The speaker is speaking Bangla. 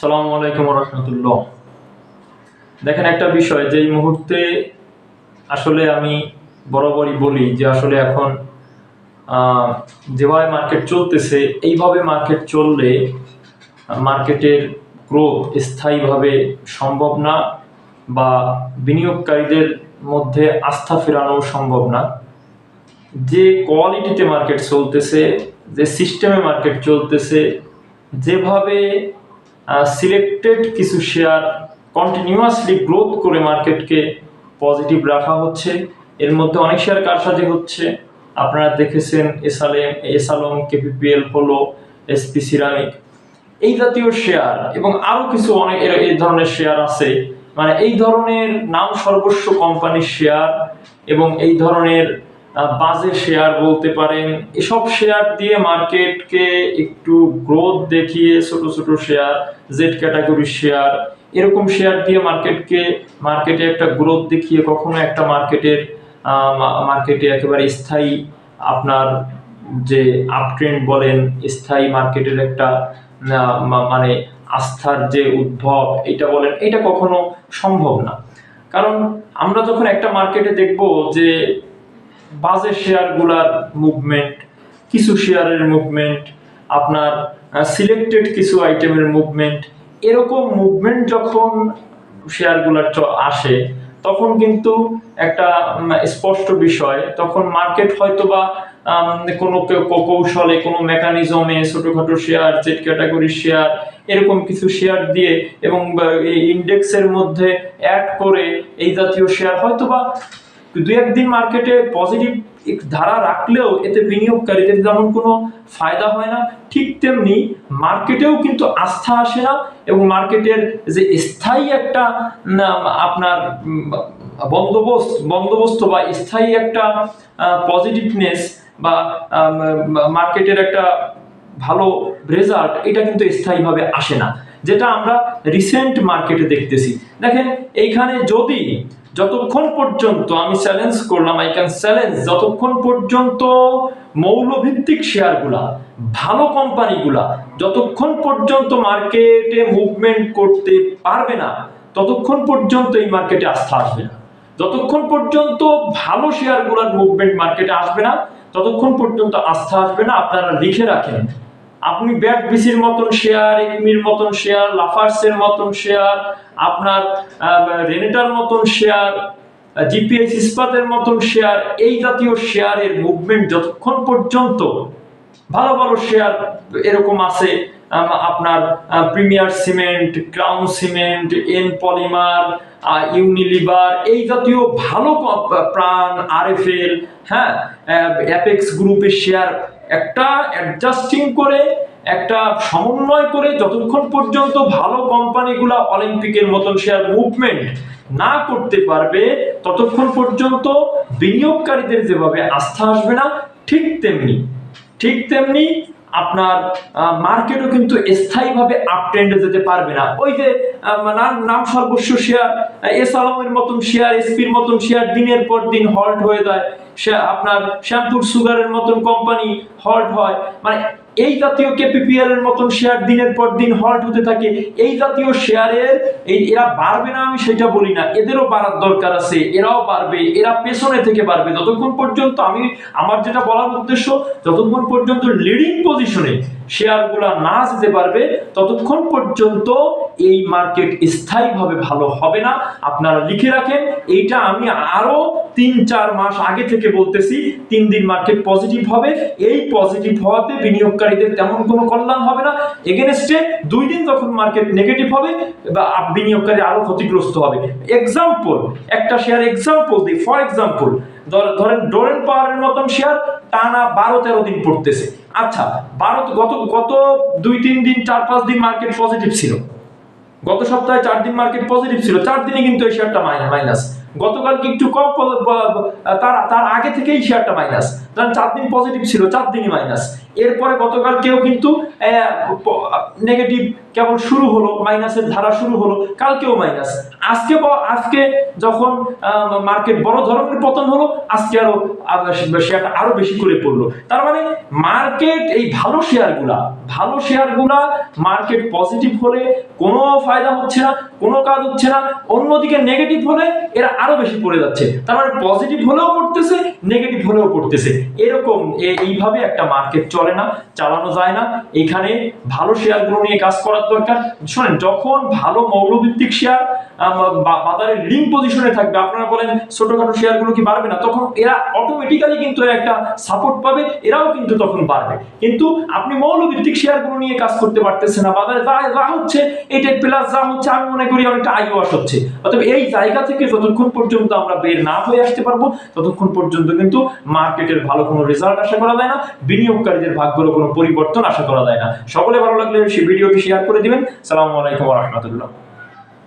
সালামু আলাইকুম রহমতুল্লাহ। দেখেন একটা বিষয় যে এই মুহূর্তে আসলে আমি বরাবরই বলি যে আসলে এখন যেভাবে মার্কেট চলতেছে, এইভাবে মার্কেট চললে মার্কেটের গ্রোথ স্থায়ীভাবে সম্ভব না বা বিনিয়োগকারীদের মধ্যে আস্থা ফেরানো সম্ভব না। যে কোয়ালিটিতে মার্কেট চলতেছে, যে সিস্টেমে মার্কেট চলতেছে, যেভাবে সিলেক্টেড কিছু শেয়ার কন্টিনিউয়াসলি গ্রোথ করে মার্কেটকে পজিটিভ রাখা হচ্ছে। এর মধ্যে অনেক শেয়ার কারসাজি হচ্ছে? আপনারা দেখেছেন এসালে এসালম কেপিপিএল হলো এসপি সিরামিক। এই জাতীয় শেয়ার এবং আরও কিছু অনেক এই ধরনের শেয়ার আছে। মানে এই ধরনের নাম সর্বস্ব কোম্পানির শেয়ার এবং এই ধরনের বাজে শেয়ার বলতে পারেন, এসব শেয়ার দিয়ে মার্কেটকে একটু গ্রোথ দেখিয়ে ছোট ছোট শেয়ার জেড ক্যাটাগরির শেয়ার, এরকম শেয়ার দিয়ে মার্কেটকে, মার্কেটে একটা গ্রোথ দেখিয়ে কখনো একটা মার্কেটের মার্কেটে একেবারে স্থায়ী আপনার যে আপট্রেন্ড বলেন, স্থায়ী মার্কেটের একটা মানে আস্থার যে উদ্ভব, এটা বলেন, এটা কখনো সম্ভব না। কারণ আমরা যখন একটা মার্কেটে দেখব যে বাজে শেয়ারগুলার মুভমেন্ট কিছু শেয়ারের মুভমেন্ট আপনার সিলেক্টেড কিছু আইটেমের মুভমেন্ট এরকম মুভমেন্ট যখন শেয়ারগুলার আসে, তখন কিন্তু একটা স্পষ্ট বিষয়, তখন মার্কেট হয়তো বা কোনো কৌশলে, কোনো মেকানিজমে ছোটখাটো শেয়ার জেড ক্যাটাগরি শেয়ার, এরকম কিছু শেয়ার দিয়ে এবং ইন্ডেক্সের মধ্যে অ্যাড করে এই জাতীয় শেয়ার হয়তো বা দু একদিন মার্কেটে পজিটিভ ধারা রাখলেও এতে বিনিয়োগকারীদের যেমন কোনো ফায়দা হয় না। ঠিক তেমনি মার্কেটেও কিন্তু আস্থা আসে না এবং মার্কেটের যে স্থায়ী একটা আপনার বন্দোবস্ত বন্দোবস্ত বা স্থায়ী একটা পজিটিভনেস বা মার্কেটের একটা ভালো রেজাল্ট এটা কিন্তু স্থায়ীভাবে আসে না। যেটা আমরা রিসেন্ট মার্কেটে দেখতেছি। দেখেন, এইখানে যদি যতক্ষণ পর্যন্ত আমি চ্যালেঞ্জ করলাম আই ক্যান চ্যালেঞ্জ যতক্ষণ পর্যন্ত মৌলভিত্তিক শেয়ারগুলা, ভালো কোম্পানিগুলা যতক্ষণ পর্যন্ত মার্কেটে মুভমেন্ট করতে পারবে না, ততক্ষণ পর্যন্ত এই মার্কেটে আস্থা আসবে না। যতক্ষণ পর্যন্ত ভালো শেয়ারগুলোর মুভমেন্ট মার্কেটে আসবে না, ততক্ষণ পর্যন্ত আস্থা আসবে না। আপনারা লিখে রাখেন আপনি ব্যাট বিসির মতন শেয়ার একমির মতন শেয়ার, লাফার্সের মতন শেয়ার, আপনার রেনেটার মতন শেয়ার জিপিএস ইস্পাতের মতন শেয়ার, এই জাতীয় শেয়ারের মুভমেন্ট যতক্ষণ পর্যন্ত ভালো ভালো শেয়ার এরকম আছে আপনার premier cement, crown cement, N polymer Unilever, এই জাতীয় ভালো প্রাণ, আরএফএল হ্যাঁ অ্যাপেক্স গ্রুপের শেয়ার একটা অ্যাডজাস্টিং করে, একটা সমন্বয় করে যতক্ষণ পর্যন্ত ভালো কোম্পানিগুলো অলিম্পিকের মতন শেয়ার মুভমেন্ট না করতে পারবে, ততক্ষণ পর্যন্ত বিনিয়োগকারীদের যেভাবে আস্থা আসবে না, ঠিক তেমনি ঠিক তেমনি আপনার মার্কেটও কিন্তু স্থায়ীভাবে আপ ট্রেন্ডে যেতে পারবে না। ওই যে নাম নাম সর্বস্ব শেয়ার এস আলমের মতন শেয়ার এসপির মতন শেয়ার দিনের পর দিন হল্ট হয়ে যায়। সে আপনার শ্যাম্পুর সুগারের মতন কোম্পানি হল্ট হয়। মানে এই জাতীয় কেপিপিএল এর মতন শেয়ার দিনের পর দিন হল্ট হতে থাকে। এই জাতীয় শেয়ারের এই এরা বাড়বে না আমি সেটা বলি না। এদেরও বাড়ার দরকার আছে, এরাও বাড়বে, এরা পেছনে থেকে বাড়বে। যতক্ষণ পর্যন্ত আমি, আমার যেটা বলার উদ্দেশ্য, যতক্ষণ পর্যন্ত লিডিং পজিশনে শেয়ারগুলো না যেতে পারবে, ততক্ষণ পর্যন্ত এই মার্কেট স্থায়ীভাবে ভালো হবে না। আপনারা লিখে রাখেন, এইটা আমি আরও তিন চার মাস আগে থেকে বলতেছি, তিন দিন মার্কেট পজিটিভ হবে। এই পজিটিভ হওয়াতে বিনিয়োগকারীদের তেমন কোনো কল্যাণ হবে না। এগেনস্টে দুই দিন যখন মার্কেট নেগেটিভ হবে, বা বিনিয়োগকারী আরও ক্ষতিগ্রস্ত হবে। এক্সাম্পল একটা শেয়ার এক্সাম্পল দিই ফর এক্সাম্পল ধরেন ডোরেন পাওয়ারের মতন শেয়ার টানা বারো তেরো দিন পড়তেছে। আচ্ছা বারো গত গত দুই, তিন দিন, চার, পাঁচ দিন মার্কেট পজিটিভ ছিল। গত সপ্তাহে চার দিন মার্কেট পজিটিভ ছিল, চার দিনে কিন্তু এই শেয়ারটা মাইনাস গতকালকে একটু কম তার তার আগে থেকেই শেয়ারটা মাইনাস ধরেন চার দিন পজিটিভ ছিল, চার দিনই মাইনাস এরপরে গতকালকেও কিন্তু নেগেটিভ কেবল শুরু হলো মাইনাসের ধারা শুরু হলো, কালকেও মাইনাস আজকে আজকে যখন মার্কেট বড় ধরনের পতন হলো, আজকে আরও শেয়ারটা আরও বেশি করে পড়ল। তার মানে মার্কেট এই ভালো শেয়ারগুলা ভালো শেয়ারগুলা মার্কেট পজিটিভ হলে কোনো ফায়দা হচ্ছে না। কোনো কাজ হচ্ছে না, অন্যদিকে নেগেটিভ হলে এরা আরও বেশি পড়ে যাচ্ছে। তার মানে পজিটিভ হলেও পড়তেছে নেগেটিভ হলেও পড়তেছে। এরকম এইভাবে একটা মার্কেট চলে না, চালানো যায় না। এখানে ভালো শেয়ারগুলো নিয়ে কাজ করার দরকার। শোনেন, যখন ভালো মৌলভিত্তিক শেয়ার বাজারে লিঙ্ক পজিশনে থাকবে, আপনারা বলেন ছোটখাটো শেয়ারগুলো কি বাড়বে না, তখন এরা অটোমেটিক্যালি কিন্তু একটা সাপোর্ট পাবে, এরাও কিন্তু তখন বাড়বে। কিন্তু আপনি মৌলভিত্তিক শেয়ারগুলো নিয়ে কাজ করতে পারতেছে না, বাজারে যা যা হচ্ছে এটা প্লাস যা হচ্ছে, আমি মনে করি অনেকটা আইওয়াশ হচ্ছে। অতএব এই জায়গা থেকে যতক্ষণ পর্যন্ত আমরা বের না হয়ে আসতে পারব, ততক্ষণ পর্যন্ত কিন্তু মার্কেটের ভালো কোনো রেজাল্ট আশা করা যায় না, বিনিয়োগকারীদের ভাগ্যের কোনো পরিবর্তন আশা করা যায় না। সকলে ভালো লাগলে সেই ভিডিওটি শেয়ার করে দিবেন। সালামু আলাইকুম রহমতুল্লাহ।